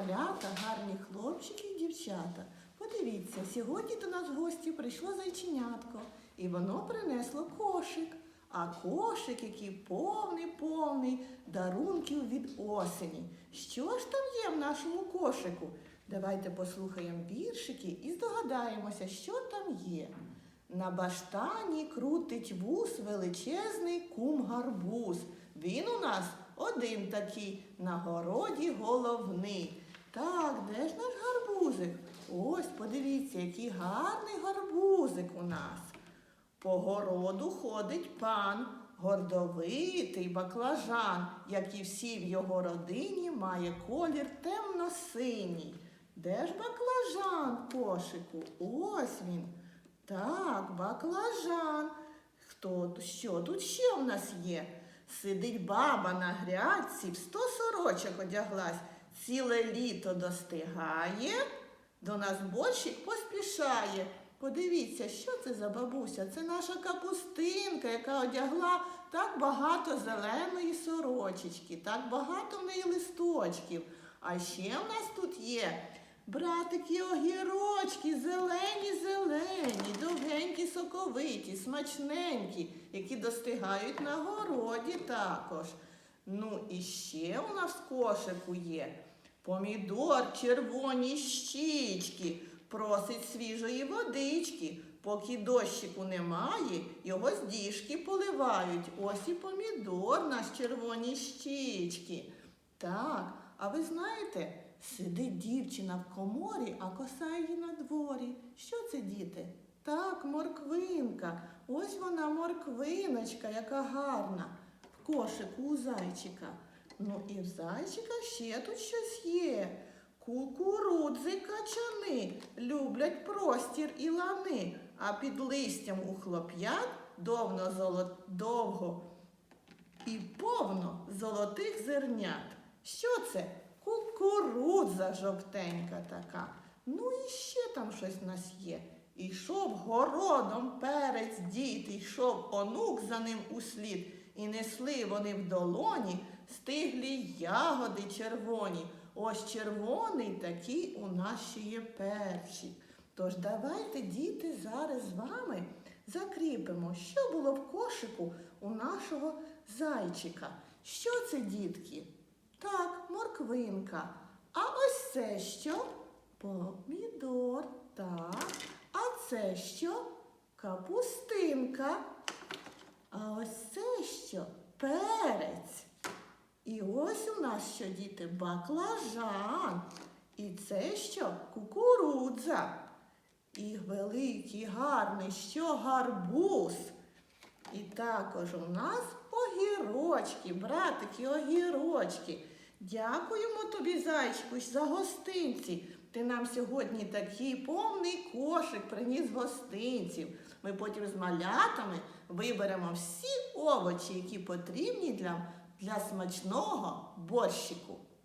малята, гарні хлопчики і дівчата. Подивіться, сьогодні до нас в гості прийшло зайченятко, і воно принесло кошик. А кошик, який повний-повний дарунків від осені. Що ж там є в нашому кошику? Давайте послухаємо віршики і здогадаємося, що там є. На баштані крутить вус величезний кум гарбуз. Він у нас один такий, на городі головний. Так, де ж наш гарбузик? Ось, подивіться, який гарний гарбузик у нас. По городу ходить пан, гордовитий баклажан, як і всі в його родині, має колір темно-синій. Де ж баклажан кошику? Ось він. Так, баклажан. Хто що тут ще в нас є? Сидить баба на грядці, в сто сорочок одяглась, ціле літо достигає, до нас борщик поспішає. Подивіться, що це за бабуся? Це наша капустинка, яка одягла так багато зеленої сорочечки, так багато в неї листочків. А ще в нас тут є братики огірочки, зелені, зелені, довгенькі, соковиті, смачненькі, які достигають на городі також. Ну і ще у нас кошику є помідор, червоні щічки, просить свіжої водички. Поки дощику немає, його з діжки поливають. Ось і помідор наш червоні щічки. Так, а ви знаєте, сидить дівчина в коморі, а коса її на дворі. Що це, діти? Так, морквинка. Ось вона морквиночка, яка гарна. В кошику у зайчика. Ну і в зайчика ще тут щось є. Кукурудзи качани люблять простір і лани, а під листям у хлоп'ят довно золо... довго і повно золотих зернят. Що це? Кукурудза жовтенька така. Ну і ще там щось в нас є. Ішов городом перець дід, йшов онук за ним услід, і несли вони в долоні стиглі ягоди червоні. Ось червоний такий у нас ще є перчик. Тож давайте, діти, зараз з вами закріпимо, що було в кошику у нашого зайчика. Що це, дітки? Так, морквинка. А ось це що? Помідор. Так. А це що? Капустинка. А ось це що? Перець. І ось у нас що, діти, баклажан. І це що? Кукурудза. І великий, гарний, що гарбуз. І також у нас огірочки, братики, огірочки. Дякуємо тобі, зайчику, за гостинці. Ти нам сьогодні такий повний кошик приніс гостинців. Ми потім з малятами виберемо всі овочі, які потрібні для, для смачного борщику.